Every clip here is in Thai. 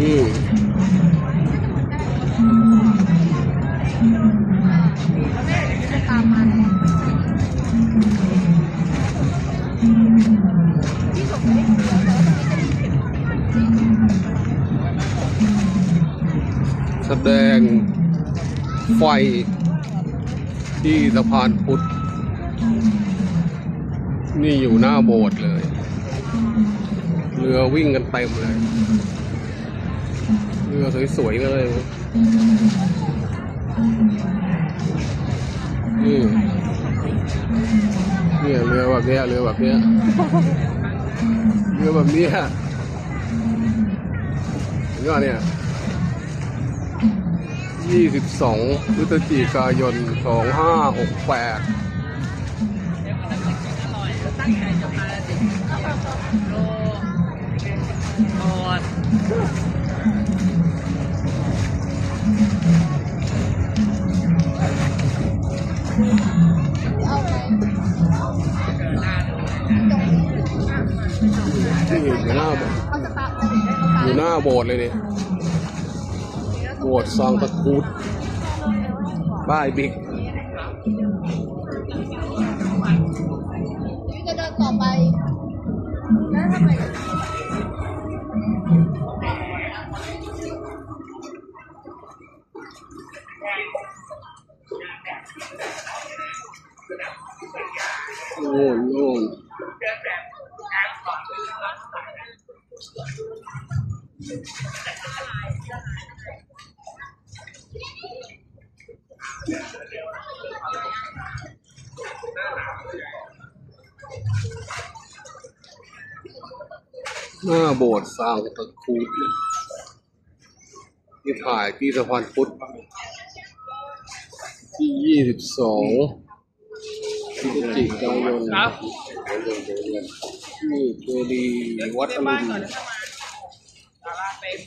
นี้จะมีเข็มแสดงไฟที่สะพานพุทธ นี่อยู่หน้าโบสถ์เลย เรือวิ่งกันเต็มเลย เรือสวยๆเลย นี่เนี่ยเรือแบบเนี้ยเรือแบบเนี้ยเรือแบบเนี้ยเห็นป่ะเนี่ย22พฤศจิกายน2568ตั้งใจจะมาสิ นี่อยู่หน้าโบสถ์เอาสตาร์ทอยู่หน้าโบสถ์เลยเนี่ยโบสถ์ซองตะกรุดบ้ายบิ๊กนี่จะเดินต่อไปแล้วทำไม โน่นโน่นหน้าโบสถ์สร้างตะกรุที่ถ่ายที่สะพานพุทธ ที่ยี่สิบสองพฤศจิกายนครับนี่เจดีย์วัดอรุณศาลาเต็ม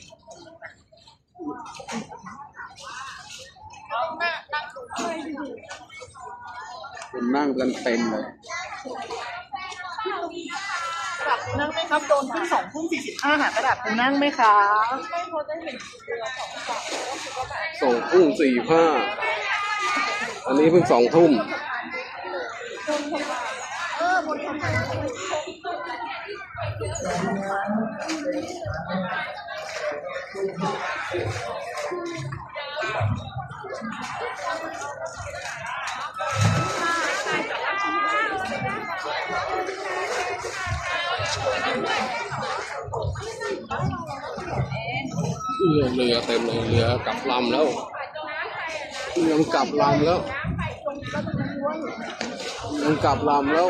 คนนั่งกันเต็มเลยกระดาษปูนั่งไหมครับ โดนขึ้นสองทุ่มสี่สิบห้าหากระดาษปูนั่งไหมครับไม่พอจะเห็นเรือสองฝั่งก็คือว่าแบบสองทุ่มสี่ห้า อันนี้เพิ่งสองทุ่มเรือเรือเต็มเลยเรือกลับลำแล้วเรือมันกลับลำแล้ว มันกลับลำแล้ว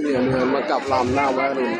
เนี่ยเรือมากลับลำหน้าแวะรุน